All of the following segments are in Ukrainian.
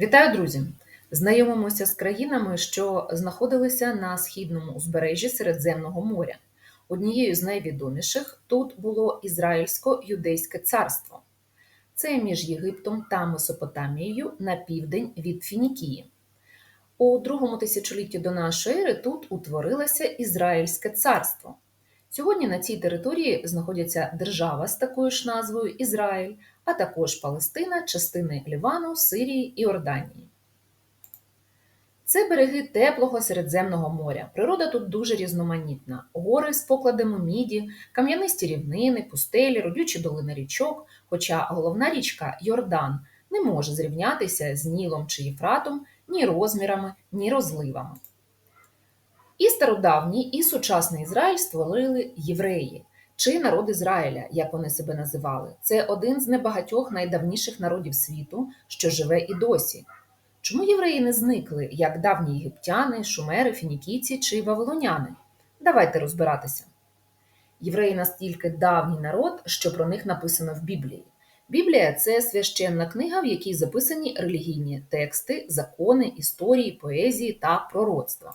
Вітаю, друзі! Знайомимося з країнами, що знаходилися на східному узбережжі Середземного моря. Однією з найвідоміших тут було Ізраїльсько-Юдейське царство. Це між Єгиптом та Месопотамією на південь від Фінікії. У другому тисячолітті до нашої ери тут утворилося Ізраїльське царство. Сьогодні на цій території знаходяться держава з такою ж назвою Ізраїль, а також Палестина, частини Лівану, Сирії і Орданії. Це береги теплого Середземного моря. Природа тут дуже різноманітна: гори з покладами міді, кам'янисті рівнини, пустелі, родючі долини річок. Хоча головна річка Йордан не може зрівнятися з Нілом чи Єфратом ні розмірами, ні розливами. І стародавній, і сучасний Ізраїль створили євреї чи народ Ізраїля, як вони себе називали. Це один з небагатьох найдавніших народів світу, що живе і досі. Чому євреї не зникли, як давні єгиптяни, шумери, фінікійці чи вавилоняни? Давайте розбиратися. Євреї настільки давній народ, що про них написано в Біблії. Біблія це священна книга, в якій записані релігійні тексти, закони, історії, поезії та пророцтва.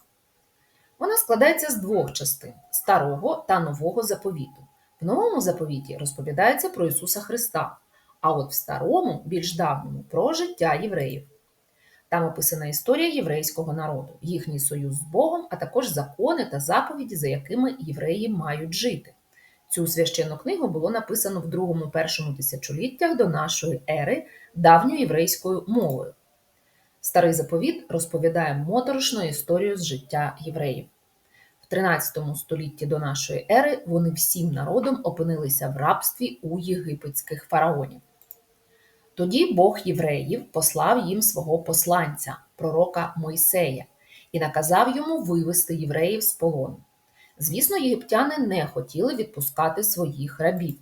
Вона складається з двох частин старого та нового заповіту. В новому заповіті розповідається про Ісуса Христа, а от в старому, більш давньому, про життя євреїв. Там описана історія єврейського народу, їхній союз з Богом, а також закони та заповіді, за якими євреї мають жити. Цю священну книгу було написано в другому першому тисячоліттях до нашої ери давньою єврейською мовою. Старий заповіт розповідає моторошну історію з життя євреїв. В 13 столітті до нашої ери вони всім народом опинилися в рабстві у єгипетських фараонів. Тоді Бог євреїв послав їм свого посланця, пророка Мойсея, і наказав йому вивести євреїв з полону. Звісно, єгиптяни не хотіли відпускати своїх рабів.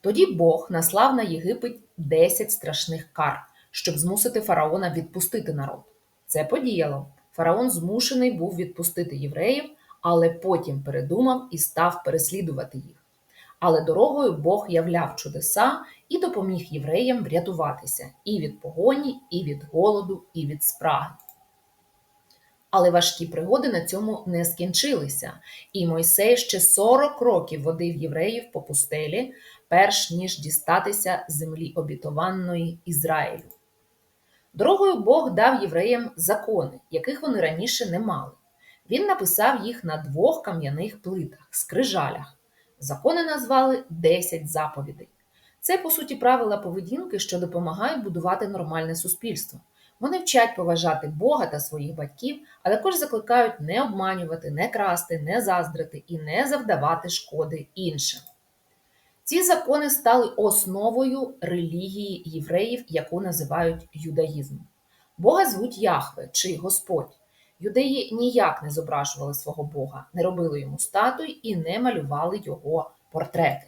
Тоді Бог наслав на Єгипет 10 страшних кар щоб змусити фараона відпустити народ. Це подіяло. Фараон змушений був відпустити євреїв, але потім передумав і став переслідувати їх. Але дорогою Бог являв чудеса і допоміг євреям врятуватися і від погоні, і від голоду, і від спраги. Але важкі пригоди на цьому не скінчилися, і Мойсей ще 40 років водив євреїв по пустелі, перш ніж дістатися землі обітованої Ізраїлю. Дорогою Бог дав євреям закони, яких вони раніше не мали. Він написав їх на двох кам'яних плитах, скрижалях. Закони назвали «10 заповідей. Це, по суті, правила поведінки, що допомагають будувати нормальне суспільство. Вони вчать поважати Бога та своїх батьків, а також закликають не обманювати, не красти, не заздрити і не завдавати шкоди іншим. Ці закони стали основою релігії євреїв, яку називають юдаїзмом. Бога звуть Яхве чи Господь. Юдеї ніяк не зображували свого Бога, не робили йому статуй і не малювали його портрети.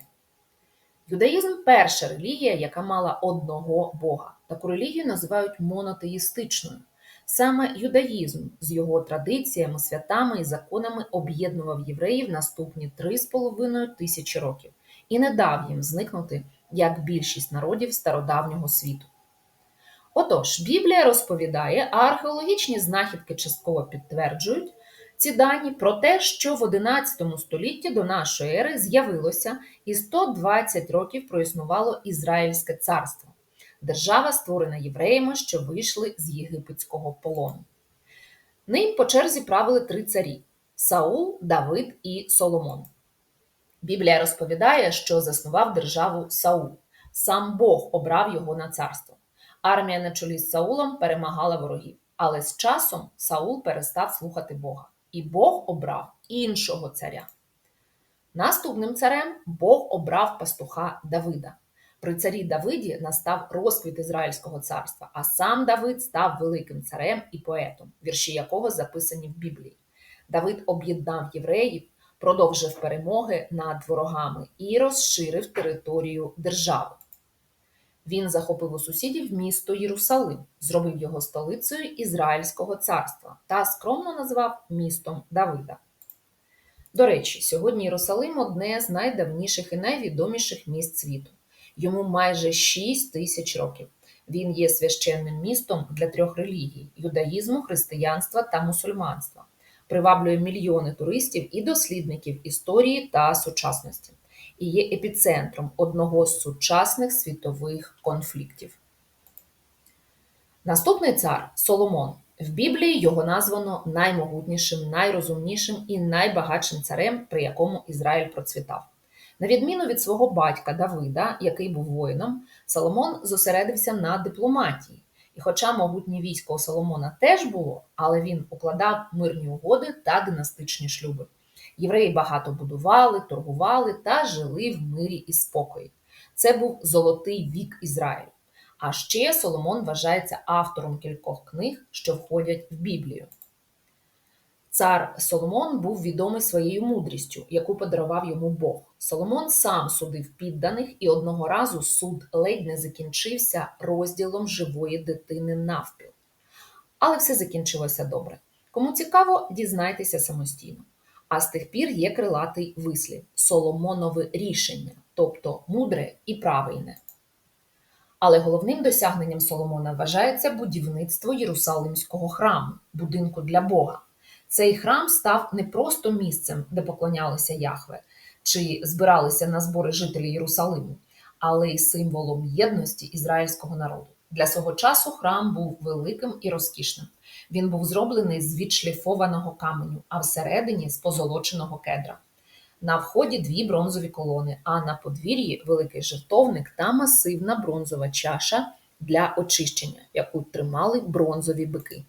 Юдаїзм перша релігія, яка мала одного Бога. Таку релігію називають монотеїстичною. Саме юдаїзм з його традиціями, святами і законами об'єднував євреїв наступні 3,5 тисячі років і не дав їм зникнути, як більшість народів стародавнього світу. Отож, Біблія розповідає, а археологічні знахідки частково підтверджують ці дані про те, що в XI столітті до нашої ери з'явилося і 120 років проіснувало Ізраїльське царство, держава, створена євреями, що вийшли з єгипетського полону. Ним по черзі правили три царі Саул, Давид і Соломон. Біблія розповідає, що заснував державу Саул. Сам Бог обрав його на царство. Армія на чолі з Саулом перемагала ворогів, але з часом Саул перестав слухати Бога, і Бог обрав іншого царя. Наступним царем Бог обрав пастуха Давида. При царі Давиді настав розквіт Ізраїльського царства, а сам Давид став великим царем і поетом, вірші якого записані в Біблії. Давид об'єднав євреїв продовжив перемоги над ворогами і розширив територію держави. Він захопив у сусідів місто Єрусалим, зробив його столицею Ізраїльського царства та скромно назвав містом Давида. До речі, сьогодні Єрусалим одне з найдавніших і найвідоміших міст світу. Йому майже 6 тисяч років. Він є священним містом для трьох релігій: юдаїзму, християнства та мусульманства. Приваблює мільйони туристів і дослідників історії та сучасності, і є епіцентром одного з сучасних світових конфліктів. Наступний цар Соломон. В Біблії його названо наймогутнішим, найрозумнішим і найбагатшим царем, при якому Ізраїль процвітав. На відміну від свого батька Давида, який був воїном, Соломон зосередився на дипломатії. І хоча могутнє військо Соломона теж було, але він укладав мирні угоди та династичні шлюби. Євреї багато будували, торгували та жили в мирі і спокої. Це був золотий вік Ізраїлю. А ще Соломон вважається автором кількох книг, що входять в Біблію. Цар Соломон був відомий своєю мудрістю, яку подарував йому Бог. Соломон сам судив підданих, і одного разу суд ледь не закінчився розділом живої дитини навпіл. Але все закінчилося добре. Кому цікаво, дізнайтеся самостійно. А з тих пір є крилатий вислів Соломонове рішення, тобто мудре і правильне. Але головним досягненням Соломона вважається будівництво Єрусалимського храму, будинку для Бога. Цей храм став не просто місцем, де поклонялися Яхве, чи збиралися на збори жителі Єрусалиму, але й символом єдності ізраїльського народу. Для свого часу храм був великим і розкішним. Він був зроблений з відшліфованого каменю, а всередині з позолоченого кедра. На вході дві бронзові колони, а на подвір'ї великий жертовник та масивна бронзова чаша для очищення, яку тримали бронзові бики.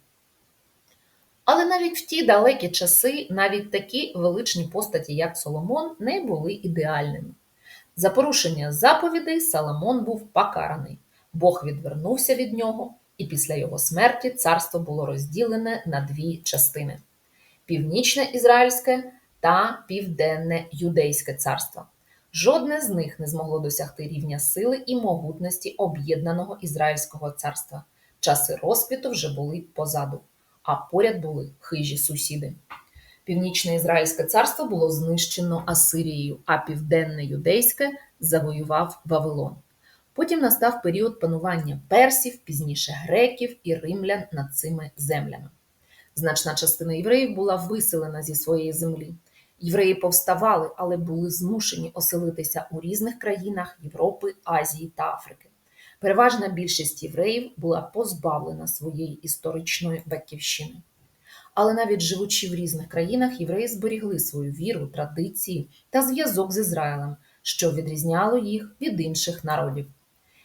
Але навіть в ті далекі часи навіть такі величні постаті, як Соломон, не були ідеальними. За порушення заповідей Соломон був покараний, Бог відвернувся від нього, і після його смерті царство було розділене на дві частини: північне ізраїльське та південне юдейське царство. Жодне з них не змогло досягти рівня сили і могутності об'єднаного ізраїльського царства. Часи розквіту вже були позаду, а поряд були хижі сусіди. Північне ізраїльське царство було знищено Асирією, а південне юдейське завоював Вавилон. Потім настав період панування персів, пізніше греків і римлян над цими землями. Значна частина євреїв була виселена зі своєї землі. Євреї повставали, але були змушені оселитися у різних країнах Європи, Азії та Африки. Переважна більшість євреїв була позбавлена своєї історичної батьківщини. Але навіть живучи в різних країнах, євреї зберігли свою віру, традиції та зв'язок з Ізраїлем, що відрізняло їх від інших народів.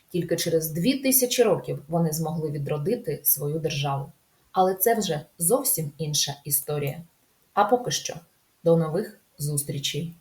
Тільки через дві тисячі років вони змогли відродити свою державу. Але це вже зовсім інша історія. А поки що, до нових зустрічей!